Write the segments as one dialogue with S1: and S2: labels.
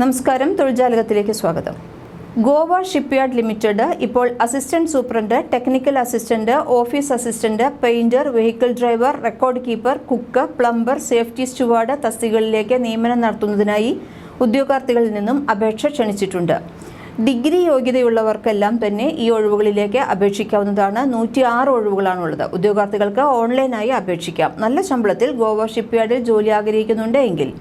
S1: നമസ്കാരം തൊഴിൽജാലകത്തിലേക്ക് സ്വാഗതം. ഗോവ ഷിപ്പ്യാർഡ് ലിമിറ്റഡ് ഇപ്പോൾ assistant superintendent technical assistant office assistant painter vehicle driver record keeper cook plumber safety steward തസ്തികകളിലേക്ക് നിയമനം നടത്തുന്നതിനായി ഉദ്യോഗാർത്ഥികളിൽ നിന്നും അപേക്ഷ ക്ഷണിച്ചിട്ടുണ്ട്. ഡിഗ്രി യോഗ്യതയുള്ളവർക്കെല്ലാം തന്നെ ഈ ഒഴിവുകളിലേക്ക് അപേക്ഷിക്കാവുന്നതാണ്. നൂറ്റി ആറ് ഒഴിവുകളാണുള്ളത്. ഉദ്യോഗാർത്ഥികൾക്ക് ഓൺലൈനായി അപേക്ഷിക്കാം. നല്ല ശമ്പളത്തിൽ ഗോവ ഷിപ്പ്യാർഡിൽ ജോലി ആഗ്രഹിക്കുന്നുണ്ട് എങ്കിൽ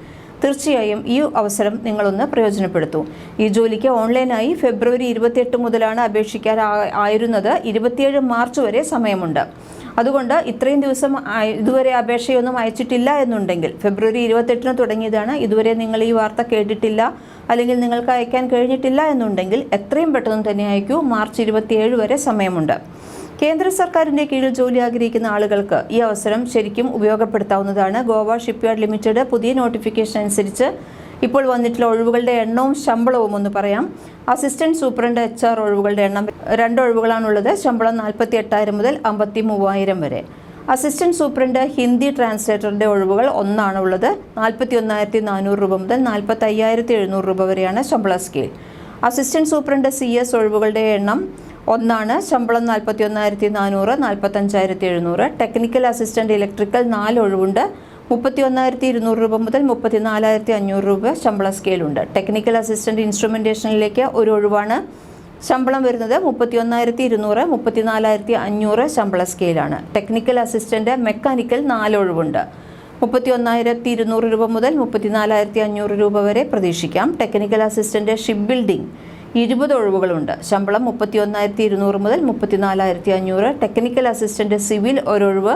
S1: തീർച്ചയായും ഈ അവസരം നിങ്ങളൊന്ന് പ്രയോജനപ്പെടുത്തൂ. ഈ ജോലിക്ക് ഓൺലൈനായി ഫെബ്രുവരി ഇരുപത്തിയെട്ട് മുതലാണ് അപേക്ഷിക്കാൻ ആയിരുന്നത്. ഇരുപത്തിയേഴ് മാർച്ച് വരെ സമയമുണ്ട്. അതുകൊണ്ട് ഇത്രയും ദിവസം ഇതുവരെ അപേക്ഷയൊന്നും അയച്ചിട്ടില്ല എന്നുണ്ടെങ്കിൽ ഫെബ്രുവരി ഇരുപത്തെട്ടിന് തുടങ്ങിയതാണ്. ഇതുവരെ നിങ്ങൾ ഈ വാർത്ത കേട്ടിട്ടില്ല അല്ലെങ്കിൽ നിങ്ങൾക്ക് അയക്കാൻ കഴിഞ്ഞിട്ടില്ല എന്നുണ്ടെങ്കിൽ എത്രയും പെട്ടെന്ന് തന്നെ അയക്കൂ. മാർച്ച് ഇരുപത്തിയേഴ് വരെ സമയമുണ്ട്. കേന്ദ്ര സർക്കാരിന്റെ കീഴിൽ ജോലി ആഗ്രഹിക്കുന്ന ആളുകൾക്ക് ഈ അവസരം ശരിക്കും ഉപയോഗപ്പെടുത്താവുന്നതാണ്. ഗോവ ഷിപ്പ്യാർഡ് ലിമിറ്റഡ് പുതിയ നോട്ടിഫിക്കേഷൻ അനുസരിച്ച് ഇപ്പോൾ വന്നിട്ടുള്ള ഒഴിവുകളുടെ എണ്ണവും ശമ്പളവും ഒന്ന് പറയാം. അസിസ്റ്റന്റ് സൂപ്രണ്ട് എച്ച് ആർ ഒഴിവുകളുടെ എണ്ണം രണ്ട് ഒഴിവുകളാണുള്ളത്. ശമ്പളം നാൽപ്പത്തി എട്ടായിരം മുതൽ അമ്പത്തി മൂവായിരം വരെ. അസിസ്റ്റന്റ് സൂപ്രണ്ട് ഹിന്ദി ട്രാൻസ്ലേറ്ററിന്റെ ഒഴിവുകൾ ഒന്നാണുള്ളത്. നാൽപ്പത്തി ഒന്നായിരത്തി നാനൂറ് രൂപ മുതൽ നാൽപ്പത്തി അയ്യായിരത്തി എഴുന്നൂറ് രൂപ വരെയാണ് ശമ്പള scale. Assistant superintendent C S ഒഴിവുകളുടെ എണ്ണം ഒന്നാണ് ശമ്പളം നാൽപ്പത്തി ഒന്നായിരത്തി നാനൂറ് നാൽപ്പത്തഞ്ചായിരത്തി എഴുന്നൂറ് ടെക്നിക്കൽ അസിസ്റ്റന്റ് ഇലക്ട്രിക്കൽ നാല് ഒഴിവുണ്ട്. മുപ്പത്തി ഒന്നായിരത്തി ഇരുന്നൂറ് രൂപ മുതൽ മുപ്പത്തി നാലായിരത്തി അഞ്ഞൂറ് രൂപ ശമ്പള സ്കെയിലുണ്ട് ടെക്നിക്കൽ അസിസ്റ്റന്റ് ഇൻസ്ട്രുമെന്റേഷനിലേക്ക് ഒരു ഒഴിവാണ്. ശമ്പളം വരുന്നത് മുപ്പത്തി ഒന്നായിരത്തി ഇരുന്നൂറ് മുപ്പത്തി നാലായിരത്തി അഞ്ഞൂറ് ശമ്പള സ്കെയിലാണ് ടെക്നിക്കൽ അസിസ്റ്റന്റ് മെക്കാനിക്കൽ നാല് ഒഴിവുണ്ട്. മുപ്പത്തി ഒന്നായിരത്തി ഇരുന്നൂറ് രൂപ മുതൽ മുപ്പത്തി നാലായിരത്തി അഞ്ഞൂറ് രൂപ വരെ പ്രതീക്ഷിക്കാം. ടെക്നിക്കൽ അസിസ്റ്റന്റ് ഷിപ്പ് ബിൽഡിംഗ് ഇരുപത് ഒഴിവുകളുണ്ട്. ശമ്പളം മുപ്പത്തി ഒന്നായിരത്തി ഇരുന്നൂറ് മുതൽ മുപ്പത്തി നാലായിരത്തി അഞ്ഞൂറ് ടെക്നിക്കൽ അസിസ്റ്റന്റ് സിവിൽ ഒരൊഴിവ്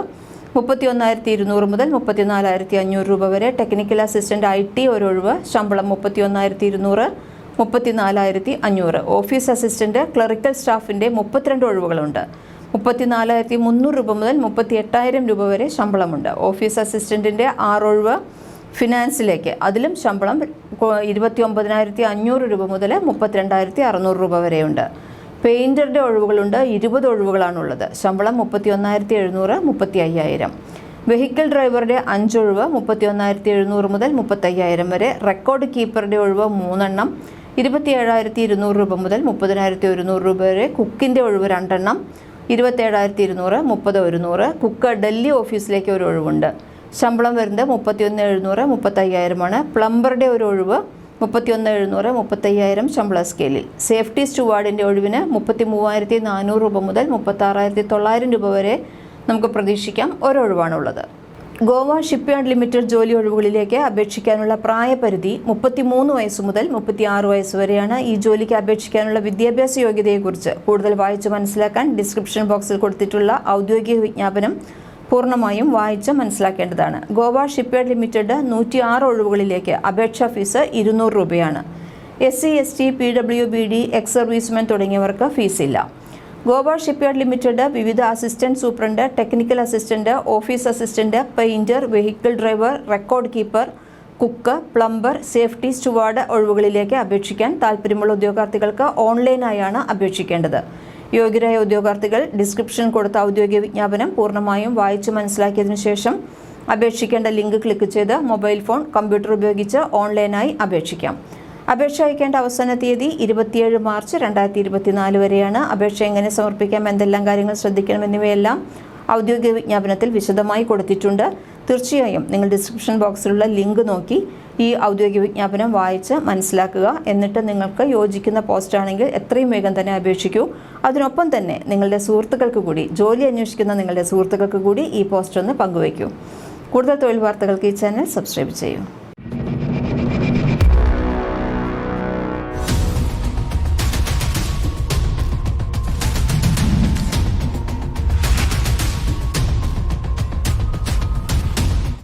S1: മുപ്പത്തി ഒന്നായിരത്തി ഇരുന്നൂറ് മുതൽ മുപ്പത്തി നാലായിരത്തി അഞ്ഞൂറ് രൂപ വരെ. ടെക്നിക്കൽ അസിസ്റ്റന്റ് ഐ ടി ഒരൊഴിവ് ശമ്പളം മുപ്പത്തി ഒന്നായിരത്തി ഇരുന്നൂറ് മുപ്പത്തി നാലായിരത്തി അഞ്ഞൂറ് ഓഫീസ് അസിസ്റ്റന്റ് ക്ലറിക്കൽ സ്റ്റാഫിന്റെ മുപ്പത്തിരണ്ട് ഒഴിവുകളുണ്ട്. മുപ്പത്തി നാലായിരത്തി മുന്നൂറ് രൂപ മുതൽ മുപ്പത്തി എട്ടായിരം രൂപ വരെ ശമ്പളമുണ്ട്. ഓഫീസ് അസിസ്റ്റന്റിന്റെ ആറൊഴിവ് ഫിനാൻസിലേക്ക്. അതിലും ശമ്പളം ഇരുപത്തി ഒമ്പതിനായിരത്തി അഞ്ഞൂറ് രൂപ മുതൽ മുപ്പത്തിരണ്ടായിരത്തി അറുന്നൂറ് രൂപ വരെയുണ്ട്. പെയിന്ററുടെ ഒഴിവുകളുണ്ട്. ഇരുപത് ഒഴിവുകളാണുള്ളത്. ശമ്പളം മുപ്പത്തി ഒന്നായിരത്തി എഴുന്നൂറ് മുപ്പത്തി അയ്യായിരം വെഹിക്കിൾ ഡ്രൈവറുടെ അഞ്ചൊഴിവ് മുപ്പത്തി ഒന്നായിരത്തി എഴുന്നൂറ് മുതൽ മുപ്പത്തയ്യായിരം വരെ. റെക്കോർഡ് കീപ്പറുടെ ഒഴിവ് മൂന്നെണ്ണം ഇരുപത്തി ഏഴായിരത്തി ഇരുന്നൂറ് രൂപ മുതൽ മുപ്പതിനായിരത്തി ഒരുന്നൂറ് രൂപ വരെ. കുക്കിന്റെ ഒഴിവ് രണ്ടെണ്ണം ഇരുപത്തേഴായിരത്തി ഇരുന്നൂറ് മുപ്പത് ഒരുന്നൂറ് കുക്ക് ഡൽഹി ഓഫീസിലേക്ക് ഒരു ഒഴിവുണ്ട്. ശമ്പളം വരുന്നത് മുപ്പത്തിയൊന്ന് എഴുന്നൂറ് മുപ്പത്തയ്യായിരമാണ്. പ്ലംബറുടെ ഒരു ഒഴിവ് മുപ്പത്തിയൊന്ന് എഴുന്നൂറ് മുപ്പത്തയ്യായിരം ശമ്പള സ്കെയിലിൽ. സേഫ്റ്റി സ്റ്റുവാർഡിന്റെ ഒഴിവിന് മുപ്പത്തി മൂവായിരത്തി നാനൂറ് രൂപ മുതൽ മുപ്പത്താറായിരത്തി തൊള്ളായിരം രൂപ വരെ നമുക്ക് പ്രതീക്ഷിക്കാം. ഒരൊഴിവാണുള്ളത്. ഗോവ ഷിപ്പ്യാർഡ് ലിമിറ്റഡ് ജോലി ഒഴിവുകളിലേക്ക് അപേക്ഷിക്കാനുള്ള പ്രായപരിധി മുപ്പത്തിമൂന്ന് വയസ്സ് മുതൽ മുപ്പത്തിയാറ് വയസ്സ് വരെയാണ്. ഈ ജോലിക്ക് അപേക്ഷിക്കാനുള്ള വിദ്യാഭ്യാസ യോഗ്യതയെക്കുറിച്ച് കൂടുതൽ വായിച്ചു മനസ്സിലാക്കാൻ ഡിസ്ക്രിപ്ഷൻ ബോക്സിൽ കൊടുത്തിട്ടുള്ള ഔദ്യോഗിക വിജ്ഞാപനം പൂർണമായും വായിച്ച് മനസ്സിലാക്കേണ്ടതാണ്. ഗോവ ഷിപ്പ്യാർഡ് ലിമിറ്റഡ് നൂറ്റി ആറ് ഒഴിവുകളിലേക്ക് അപേക്ഷാ ഫീസ് ഇരുന്നൂറ് രൂപയാണ്. S C S T P W B D ex servicemen തുടങ്ങിയവർക്ക് ഫീസില്ല. ഗോവ ഷിപ്പ്യാർഡ് ലിമിറ്റഡ് വിവിധ assistant superintendent technical assistant office assistant painter vehicle driver record keeper cook plumber safety steward ഒഴിവുകളിലേക്ക് അപേക്ഷിക്കാൻ താൽപ്പര്യമുള്ള ഉദ്യോഗാർത്ഥികൾക്ക് ഓൺലൈനായാണ് അപേക്ഷിക്കേണ്ടത്. യോഗ്യരായ ഉദ്യോഗാർത്ഥികൾ ഡിസ്ക്രിപ്ഷൻ കൊടുത്ത ഔദ്യോഗിക വിജ്ഞാപനം പൂർണമായും വായിച്ചു മനസ്സിലാക്കിയതിനു ശേഷം അപേക്ഷിക്കേണ്ട ലിങ്ക് ക്ലിക്ക് ചെയ്ത് മൊബൈൽ ഫോൺ കമ്പ്യൂട്ടർ ഉപയോഗിച്ച് ഓൺലൈനായി അപേക്ഷിക്കാം. അപേക്ഷ അയക്കേണ്ട അവസാന തീയതി ഇരുപത്തിയേഴ് മാർച്ച് രണ്ടായിരത്തി ഇരുപത്തിനാല് വരെയാണ്. അപേക്ഷ എങ്ങനെ സമർപ്പിക്കാം എന്തെല്ലാം കാര്യങ്ങൾ ശ്രദ്ധിക്കണം എന്നിവയെല്ലാം ഔദ്യോഗിക വിജ്ഞാപനത്തിൽ വിശദമായി കൊടുത്തിട്ടുണ്ട്. തീർച്ചയായും നിങ്ങൾ ഡിസ്ക്രിപ്ഷൻ ബോക്സിലുള്ള ലിങ്ക് നോക്കി ഈ ഔദ്യോഗിക വിജ്ഞാപനം വായിച്ച് മനസ്സിലാക്കുക. എന്നിട്ട് നിങ്ങൾക്ക് യോജിക്കുന്ന പോസ്റ്റ് ആണെങ്കിൽ എത്രയും വേഗം തന്നെ അപേക്ഷിക്കൂ. അതിനൊപ്പം തന്നെ നിങ്ങളുടെ സുഹൃത്തുക്കൾക്ക് കൂടി ജോലി അന്വേഷിക്കുന്ന നിങ്ങളുടെ സുഹൃത്തുക്കൾക്ക് കൂടി ഈ പോസ്റ്റ് ഒന്ന് പങ്കുവയ്ക്കൂ. കൂടുതൽ തൊഴിൽ വാർത്തകൾക്ക് ഈ ചാനൽ സബ്സ്ക്രൈബ് ചെയ്യൂ.